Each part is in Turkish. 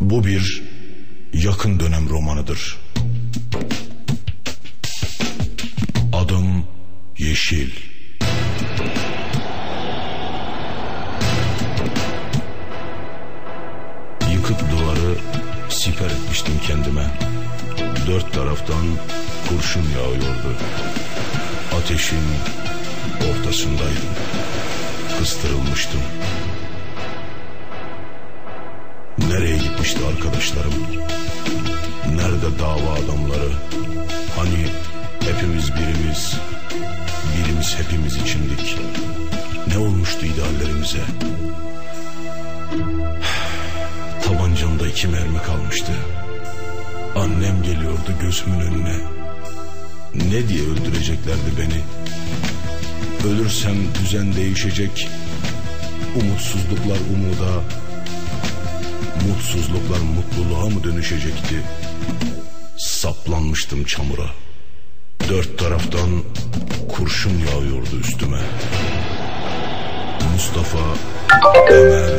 Bu bir yakın dönem romanıdır. Adım Yeşil. Yıkık duvarı siper etmiştim kendime. Dört taraftan kurşun yağıyordu. Ateşin ortasındaydım. Kıstırılmıştım. Gitmişti arkadaşlarım? Nerede dava adamları? Hani hepimiz birimiz, birimiz hepimiz içindik. Ne olmuştu ideallerimize? Tabancamda iki mermi kalmıştı. Annem geliyordu gözümün önüne. Ne diye öldüreceklerdi beni? Ölürsem düzen değişecek. Umutsuzluklar umuda, mutsuzluklar mutluluğa mı dönüşecekti? Saplanmıştım çamura. Dört taraftan kurşun yağıyordu üstüme. Mustafa, Ömer,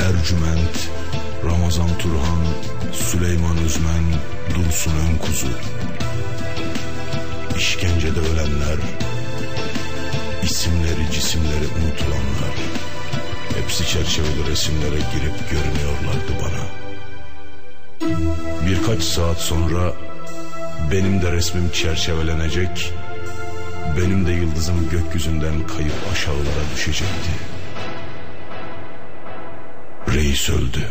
Ercüment, Ramazan Turhan, Süleyman Özmen, Dursun Önkuzu. İşkencede ölenler, isimleri cisimleri unutulanlar. Hepsi çerçeveli resimlere girip görünüyorlardı bana. Birkaç saat sonra benim de resmim çerçevelenecek, benim de yıldızım gökyüzünden kayıp aşağılara düşecekti. Reis öldü.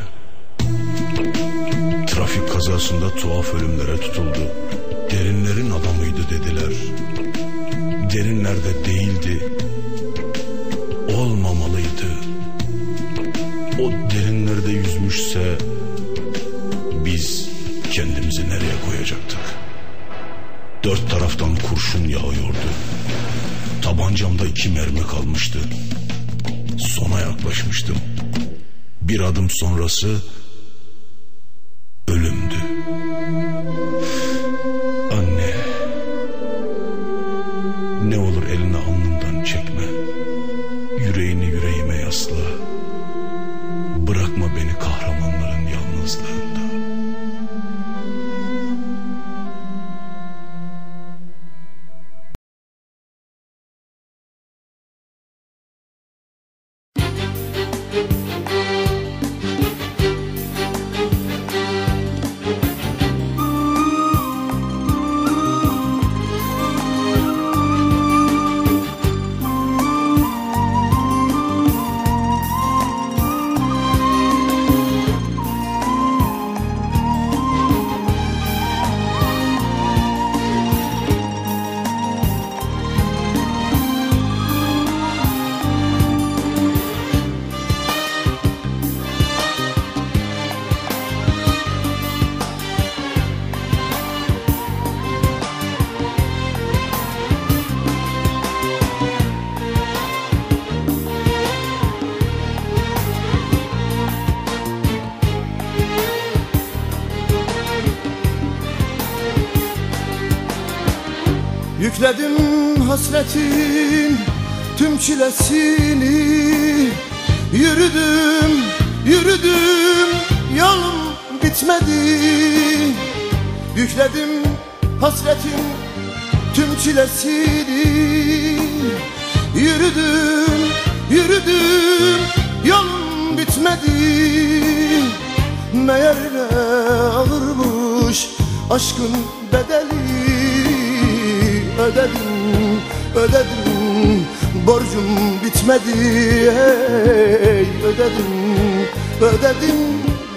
Trafik kazasında tuhaf ölümlere tutuldu. Derinlerin adamıydı dediler. Derinlerde değildi. Yüzmüşse biz kendimizi nereye koyacaktık? Dört taraftan kurşun yağıyordu. Tabancamda iki mermi kalmıştı. Sona yaklaşmıştım. Bir adım sonrası Yükledim hasretin tüm çilesini. Yürüdüm, yürüdüm yolum bitmedi. Yükledim hasretin tüm çilesini. Yürüdüm, yürüdüm yolum bitmedi. Meğer ne ağırmış aşkın bedeli ödedim, ödedim. Borcum bitmedi hey ödedim, ödedim.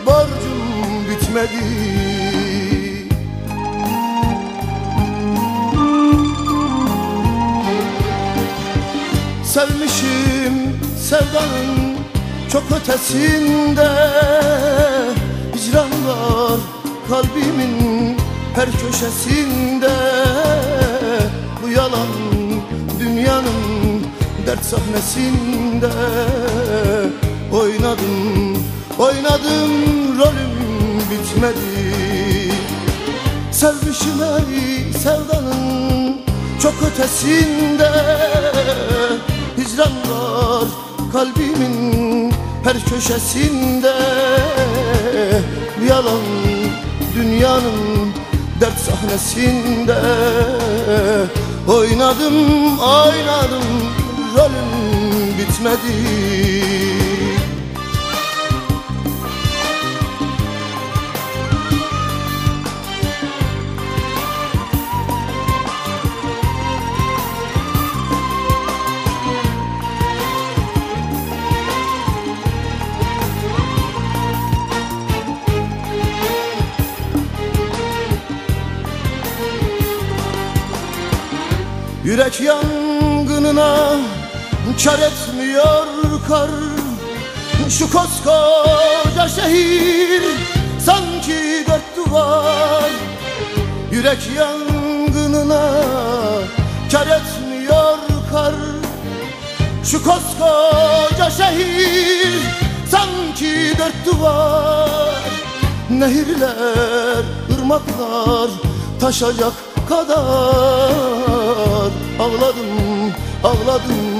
Borcum bitmedi. Sevmişim sevdanın çok ötesinde. Hicran var kalbimin her köşesinde sahnesinde Oynadım, oynadım rolüm bitmedi. Sevmişim ey sevdanın çok ötesinde Hicran var kalbimin her köşesinde. Dünyanın dert sahnesinde Oynadım oynadım rolüm bitmedi. Yürek yangınına kar etmiyor kar. Şu koskoca şehir sanki dört duvar. Yürek yangınına kar etmiyor kar. Şu koskoca şehir sanki dört duvar. Nehirler, ırmaklar taşacak kadar. Ağladım, ağladım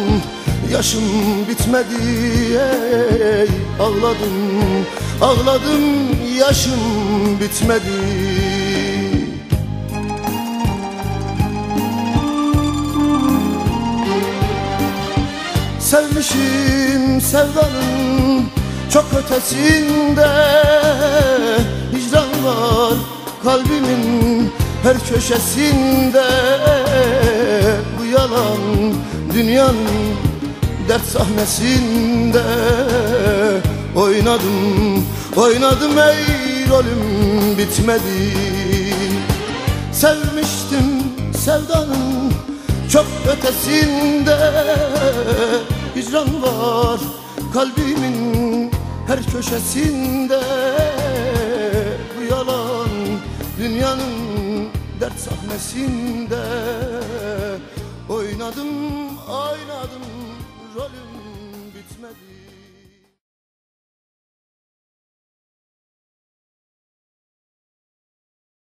Yaşım bitmedi ey Ağladım, ağladım Yaşım bitmedi. Sevmişim sevdanın çok ötesinde Hicran var kalbimin her köşesinde. Bu yalan dünyanın dert sahnesinde Oynadım, oynadım ey rolüm bitmedi Sevmiştim sevdanın çok ötesinde Hicran var kalbimin her köşesinde Bu yalan dünyanın dert sahnesinde Oynadım oynadım rolüm bitmedi